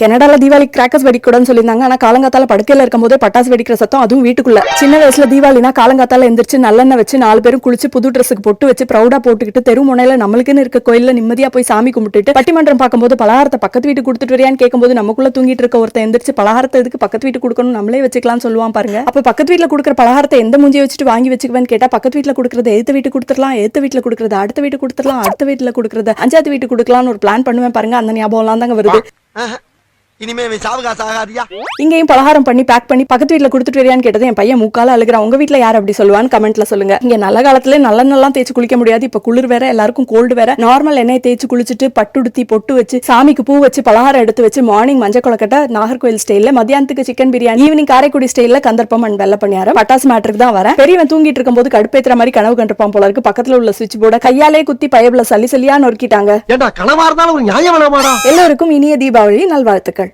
கனடால தீபாவளி கிராக்கர்ஸ் வெடிக்கூடாதுன்னு சொல்லியிருந்தாங்க. ஆனா காலங்காத்தால படுக்கையில இருக்கும்போதே பட்டாசு வெடிக்கிற சத்தம் அதுவும் வீட்டுக்குள்ள. சின்ன வயசுல தீபாவளினா காலங்காத்தால எந்திரிச்சு நல்லெண்ணெய் வச்சு நாலு பேரும் குளிச்சு புது ட்ரெஸ்ஸுக்கு பொட்டு வச்சு ப்ரௌடா போட்டுக்கிட்டு தெரு முனையில நம்மளுக்குன்னு இருக்க கோயில்ல நிம்மதியா போய் சாமி கும்பிட்டுட்டு பட்டிமன்றம் பார்க்கும்போது பலகாரத்தை பக்கத்து வீட்டு கொடுத்துட்டு வரியான்னு கேட்கும்போது நமக்குள்ள தூங்கிட்டு இருக்க ஒருத்தன் எந்திரிச்சு பலகாரத்தை எதுக்கு பக்கத்து வீட்டு கொடுக்கணும் நம்மளே வச்சுக்கலாம்னு சொல்லுவான் பாருங்க. அப்ப பக்கத்து வீட்டுல கொடுக்குற பலகாரத்தை எந்த மூஞ்சியை வச்சுட்டு வாங்கி வச்சுக்குவேன்னு கேட்டா பக்கத்து வீட்டுல கொடுக்கறது எடுத்த வீட்டு கொடுத்துடலாம் எடுத்த வீட்டுல கொடுக்கறது அடுத்த வீட்டு கொடுத்துடலாம் அடுத்த வீட்டுல கொடுக்கறது அஞ்சாவது வீட்டு கொடுக்கலாம்னு ஒரு பிளான் பண்ணுவேன் பாருங்க. அந்த ஞாபகம்லாம் தாங்க வருது. இனிமே இவன் சாவகாச ஆகாதியா? இங்கேயும் பலகாரம் பண்ணி பேக் பண்ணி பக்கத்து வீட்ல கொடுத்துட்டு வரியான்னு கேட்டது என் பையன் முக்கால அழுகிறான். உங்க வீட்ல யார் அப்படி சொல்லுவான்னு கமெண்ட்ல சொல்லுங்க. இங்க நல்ல காலத்துல நல்லெண்ணெல்லாம் தேய்ச்சி குளிக்க முடியாது. இப்ப குளிர் வேற எல்லாருக்கும் கோல்டு வேற. நார்மல் எண்ணெய் தேய்ச்சி குளிச்சுட்டு பட்டுடுத்தி பொட்டு வச்சு சாமிக்கு பூ வச்சு பலகாரம் எடுத்து வச்சு மார்னிங் மஞ்சள் கொலக்கட்டை நாகர்கோயில் ஸ்டைல்ல மத்தியானத்துக்கு சிக்கன் பிரியாணி ஈவினிங் காரைக்குடி ஸ்டைல்ல கந்தர்ப்பம் அண்ட் வெள்ள பணியாரம் பட்டாசு மேட்டருக்கு தான் வரேன் பெரியவன் தூங்கிட்டு இருக்கும்போது கடுப்பேத்துற மாதிரி கனவு கண்டிருப்பான் போல இருக்கு. பக்கத்துல உள்ள சுவிட்ச் போர்டை கையாலே குத்தி பயபுல சல்லி சல்லியா நொறுக்கிட்டாங்க. எல்லோருக்கும் இனிய தீபாவளி நல்வாழ்த்துக்கள்.